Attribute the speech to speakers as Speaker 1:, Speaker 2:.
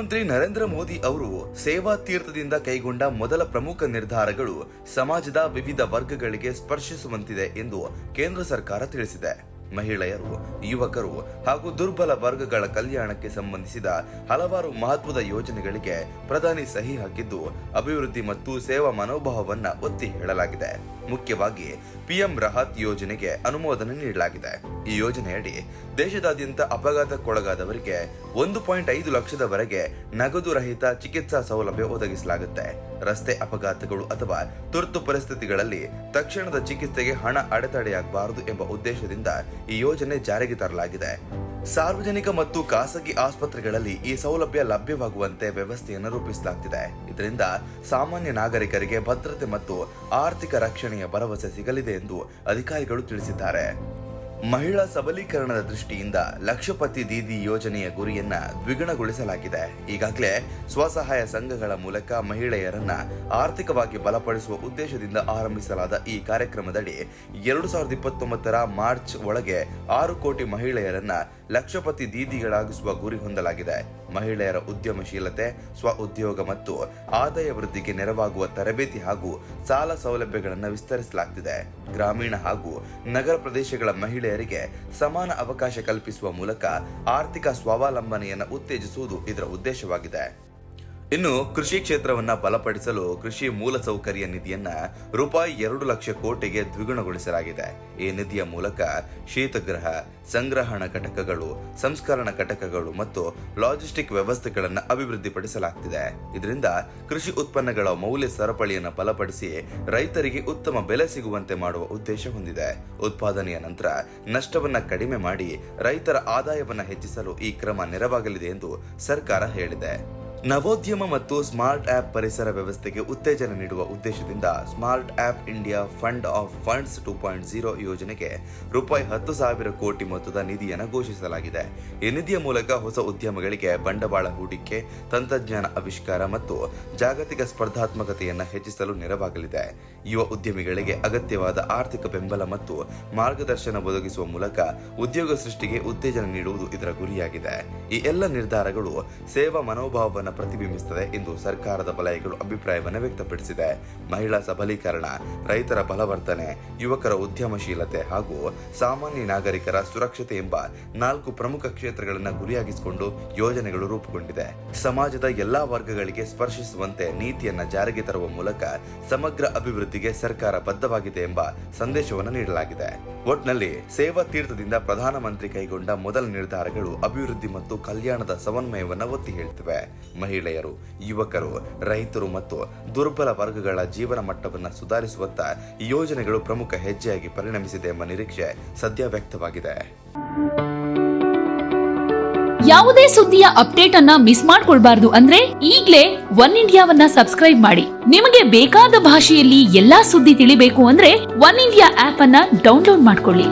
Speaker 1: ಪ್ರಧಾನಮಂತ್ರಿ ನರೇಂದ್ರ ಮೋದಿ ಅವರು ಸೇವಾ ತೀರ್ಥದಿಂದ ಕೈಗೊಂಡ ಮೊದಲ ಪ್ರಮುಖ ನಿರ್ಧಾರಗಳು ಸಮಾಜದ ವಿವಿಧ ವರ್ಗಗಳಿಗೆ ಸ್ಪರ್ಶಿಸುವಂತಿದೆ ಎಂದು ಕೇಂದ್ರ ಸರ್ಕಾರ ತಿಳಿಸಿದೆ. ಮಹಿಳೆಯರು, ಯುವಕರು ಹಾಗೂ ದುರ್ಬಲ ವರ್ಗಗಳ ಕಲ್ಯಾಣಕ್ಕೆ ಸಂಬಂಧಿಸಿದ ಹಲವಾರು ಮಹತ್ವದ ಯೋಜನೆಗಳಿಗೆ ಪ್ರಧಾನಿ ಸಹಿ ಹಾಕಿದ್ದು ಅಭಿವೃದ್ಧಿ ಮತ್ತು ಸೇವಾ ಮನೋಭಾವವನ್ನ ಒತ್ತಿ ಹೇಳಲಾಗಿದೆ. ಮುಖ್ಯವಾಗಿ ಪಿಎಂ ರಹತ್ ಯೋಜನೆಗೆ ಅನುಮೋದನೆ ನೀಡಲಾಗಿದೆ. ಈ ಯೋಜನೆಯಡಿ ದೇಶದಾದ್ಯಂತ ಅಪಘಾತಕ್ಕೊಳಗಾದವರಿಗೆ ಒಂದು ಪಾಯಿಂಟ್ ಐದು ಲಕ್ಷದವರೆಗೆ ನಗದು ರಹಿತ ಚಿಕಿತ್ಸಾ ಸೌಲಭ್ಯ ಒದಗಿಸಲಾಗುತ್ತೆ. ರಸ್ತೆ ಅಪಘಾತಗಳು ಅಥವಾ ತುರ್ತು ಪರಿಸ್ಥಿತಿಗಳಲ್ಲಿ ತಕ್ಷಣದ ಚಿಕಿತ್ಸೆಗೆ ಹಣ ಅಡೆತಡೆಯಾಗಬಾರದು ಎಂಬ ಉದ್ದೇಶದಿಂದ ಈ ಯೋಜನೆ ಜಾರಿಗೆ ತರಲಾಗಿದೆ. ಸಾರ್ವಜನಿಕ ಮತ್ತು ಖಾಸಗಿ ಆಸ್ಪತ್ರೆಗಳಲ್ಲಿ ಈ ಸೌಲಭ್ಯ ಲಭ್ಯವಾಗುವಂತೆ ವ್ಯವಸ್ಥೆಯನ್ನು ರೂಪಿಸಲಾಗ್ತಿದೆ. ಇದರಿಂದ ಸಾಮಾನ್ಯ ನಾಗರಿಕರಿಗೆ ಭದ್ರತೆ ಮತ್ತು ಆರ್ಥಿಕ ರಕ್ಷಣೆಯ ಭರವಸೆ ಸಿಗಲಿದೆ ಎಂದು ಅಧಿಕಾರಿಗಳು ತಿಳಿಸಿದ್ದಾರೆ. ಮಹಿಳಾ ಸಬಲೀಕರಣದ ದೃಷ್ಟಿಯಿಂದ ಲಕ್ಷಪತಿ ದೀದಿ ಯೋಜನೆಯ ಗುರಿಯನ್ನ ದ್ವಿಗುಣಗೊಳಿಸಲಾಗಿದೆ. ಈಗಾಗಲೇ ಸ್ವಸಹಾಯ ಸಂಘಗಳ ಮೂಲಕ ಮಹಿಳೆಯರನ್ನ ಆರ್ಥಿಕವಾಗಿ ಬಲಪಡಿಸುವ ಉದ್ದೇಶದಿಂದ ಆರಂಭಿಸಲಾದ ಈ ಕಾರ್ಯಕ್ರಮದಡಿ ಎರಡು ಸಾವಿರದ ಇಪ್ಪತ್ತೊಂಬತ್ತರ ಮಾರ್ಚ್ ಒಳಗೆ ಆರು ಕೋಟಿ ಮಹಿಳೆಯರನ್ನ ಲಕ್ಷಪತಿ ದೀದಿಗಳಾಗಿಸುವ ಗುರಿ ಹೊಂದಲಾಗಿದೆ. ಮಹಿಳೆಯರ ಉದ್ಯಮಶೀಲತೆ, ಸ್ವ ಉದ್ಯೋಗ ಮತ್ತು ಆದಾಯ ವೃದ್ಧಿಗೆ ನೆರವಾಗುವ ತರಬೇತಿ ಹಾಗೂ ಸಾಲ ಸೌಲಭ್ಯಗಳನ್ನು ವಿಸ್ತರಿಸಲಾಗ್ತಿದೆ. ಗ್ರಾಮೀಣ ಹಾಗೂ ನಗರ ಪ್ರದೇಶಗಳ ಮಹಿಳೆಯರಿಗೆ ಸಮಾನ ಅವಕಾಶ ಕಲ್ಪಿಸುವ ಮೂಲಕ ಆರ್ಥಿಕ ಸ್ವಾವಲಂಬನೆಯನ್ನು ಉತ್ತೇಜಿಸುವುದು ಇದರ ಉದ್ದೇಶವಾಗಿದೆ. ಇನ್ನು ಕೃಷಿ ಕ್ಷೇತ್ರವನ್ನ ಬಲಪಡಿಸಲು ಕೃಷಿ ಮೂಲಸೌಕರ್ಯ ನಿಧಿಯನ್ನ ರೂಪಾಯಿ ಎರಡು ಲಕ್ಷ ಕೋಟಿಗೆ ದ್ವಿಗುಣಗೊಳಿಸಲಾಗಿದೆ. ಈ ನಿಧಿಯ ಮೂಲಕ ಶೀತಗೃಹ, ಸಂಗ್ರಹಣ ಘಟಕಗಳು, ಸಂಸ್ಕರಣ ಘಟಕಗಳು ಮತ್ತು ಲಾಜಿಸ್ಟಿಕ್ ವ್ಯವಸ್ಥೆಗಳನ್ನು ಅಭಿವೃದ್ಧಿಪಡಿಸಲಾಗ್ತಿದೆ. ಇದರಿಂದ ಕೃಷಿ ಉತ್ಪನ್ನಗಳ ಮೌಲ್ಯ ಸರಪಳಿಯನ್ನು ಬಲಪಡಿಸಿ ರೈತರಿಗೆ ಉತ್ತಮ ಬೆಲೆ ಸಿಗುವಂತೆ ಮಾಡುವ ಉದ್ದೇಶ ಹೊಂದಿದೆ. ಉತ್ಪಾದನೆಯ ನಂತರ ನಷ್ಟವನ್ನ ಕಡಿಮೆ ಮಾಡಿ ರೈತರ ಆದಾಯವನ್ನ ಹೆಚ್ಚಿಸಲು ಈ ಕ್ರಮ ನೆರವಾಗಲಿದೆ ಎಂದು ಸರ್ಕಾರ ಹೇಳಿದೆ. ನವೋದ್ಯಮ ಮತ್ತು ಸ್ಮಾರ್ಟ್ ಆಪ್ ಪರಿಸರ ವ್ಯವಸ್ಥೆಗೆ ಉತ್ತೇಜನ ನೀಡುವ ಉದ್ದೇಶದಿಂದ smart app India fund of funds two point zero ಯೋಜನೆಗೆ ರೂಪಾಯಿ ಹತ್ತು ಸಾವಿರ ಕೋಟಿ ಮೊತ್ತದ ನಿಧಿಯನ್ನು ಘೋಷಿಸಲಾಗಿದೆ. ಈ ನಿಧಿಯ ಮೂಲಕ ಹೊಸ ಉದ್ಯಮಗಳಿಗೆ ಬಂಡವಾಳ ಹೂಡಿಕೆ, ತಂತ್ರಜ್ಞಾನ ಆವಿಷ್ಕಾರ ಮತ್ತು ಜಾಗತಿಕ ಸ್ಪರ್ಧಾತ್ಮಕತೆಯನ್ನು ಹೆಚ್ಚಿಸಲು ನೆರವಾಗಲಿದೆ. ಯುವ ಉದ್ಯಮಿಗಳಿಗೆ ಅಗತ್ಯವಾದ ಆರ್ಥಿಕ ಬೆಂಬಲ ಮತ್ತು ಮಾರ್ಗದರ್ಶನ ಒದಗಿಸುವ ಮೂಲಕ ಉದ್ಯೋಗ ಸೃಷ್ಟಿಗೆ ಉತ್ತೇಜನ ನೀಡುವುದು ಇದರ ಗುರಿಯಾಗಿದೆ. ಈ ಎಲ್ಲ ನಿರ್ಧಾರಗಳು ಸೇವಾ ಮನೋಭಾವವನ್ನು ಪ್ರತಿಬಿಂಬಿಸುತ್ತದೆ ಎಂದು ಸರ್ಕಾರದ ವಲಯಗಳು ಅಭಿಪ್ರಾಯವನ್ನು ವ್ಯಕ್ತಪಡಿಸಿದೆ. ಮಹಿಳಾ ಸಬಲೀಕರಣ, ರೈತರ ಬಲವರ್ಧನೆ, ಯುವಕರ ಉದ್ಯಮಶೀಲತೆ ಹಾಗೂ ಸಾಮಾನ್ಯ ನಾಗರಿಕರ ಸುರಕ್ಷತೆ ಎಂಬ ನಾಲ್ಕು ಪ್ರಮುಖ ಕ್ಷೇತ್ರಗಳನ್ನು ಗುರಿಯಾಗಿಸಿಕೊಂಡು ಯೋಜನೆಗಳು ರೂಪುಗೊಂಡಿದೆ. ಸಮಾಜದ ಎಲ್ಲಾ ವರ್ಗಗಳಿಗೆ ಸ್ಪರ್ಶಿಸುವಂತೆ ನೀತಿಯನ್ನು ಜಾರಿಗೆ ತರುವ ಮೂಲಕ ಸಮಗ್ರ ಅಭಿವೃದ್ಧಿಗೆ ಸರ್ಕಾರ ಬದ್ಧವಾಗಿದೆ ಎಂಬ ಸಂದೇಶವನ್ನು ನೀಡಲಾಗಿದೆ. ಒಟ್ನಲ್ಲಿ ಸೇವಾ ತೀರ್ಥದಿಂದ ಪ್ರಧಾನಮಂತ್ರಿ ಕೈಗೊಂಡ ಮೊದಲ ನಿರ್ಧಾರಗಳು ಅಭಿವೃದ್ಧಿ ಮತ್ತು ಕಲ್ಯಾಣದ ಸಮನ್ವಯವನ್ನು ಒತ್ತಿ ಹೇಳ್ತಿವೆ. ಮಹಿಳೆಯರು, ಯುವಕರು, ರೈತರು ಮತ್ತು ದುರ್ಬಲ ವರ್ಗಗಳ ಜೀವನ ಮಟ್ಟವನ್ನು ಸುಧಾರಿಸುವತ್ತ ಯೋಜನೆಗಳು ಪ್ರಮುಖ ಹೆಜ್ಜೆಯಾಗಿ ಪರಿಣಮಿಸಿದೆ ಎಂಬ ನಿರೀಕ್ಷೆ ಸದ್ಯ ವ್ಯಕ್ತವಾಗಿದೆ.
Speaker 2: ಯಾವುದೇ ಸುದ್ದಿಯ ಅಪ್ಡೇಟ್ ಅನ್ನ ಮಿಸ್ ಮಾಡ್ಕೊಳ್ಬಾರ್ದು ಅಂದ್ರೆ ಈಗ್ಲೇ ಒನ್ ಇಂಡಿಯಾವನ್ನ ಸಬ್ಸ್ಕ್ರೈಬ್ ಮಾಡಿ. ನಿಮಗೆ ಬೇಕಾದ ಭಾಷೆಯಲ್ಲಿ ಎಲ್ಲಾ ಸುದ್ದಿ ತಿಳಿಬೇಕು ಅಂದ್ರೆ ಒನ್ ಇಂಡಿಯಾ ಆಪ್ ಅನ್ನ ಡೌನ್ಲೋಡ್ ಮಾಡ್ಕೊಳ್ಳಿ.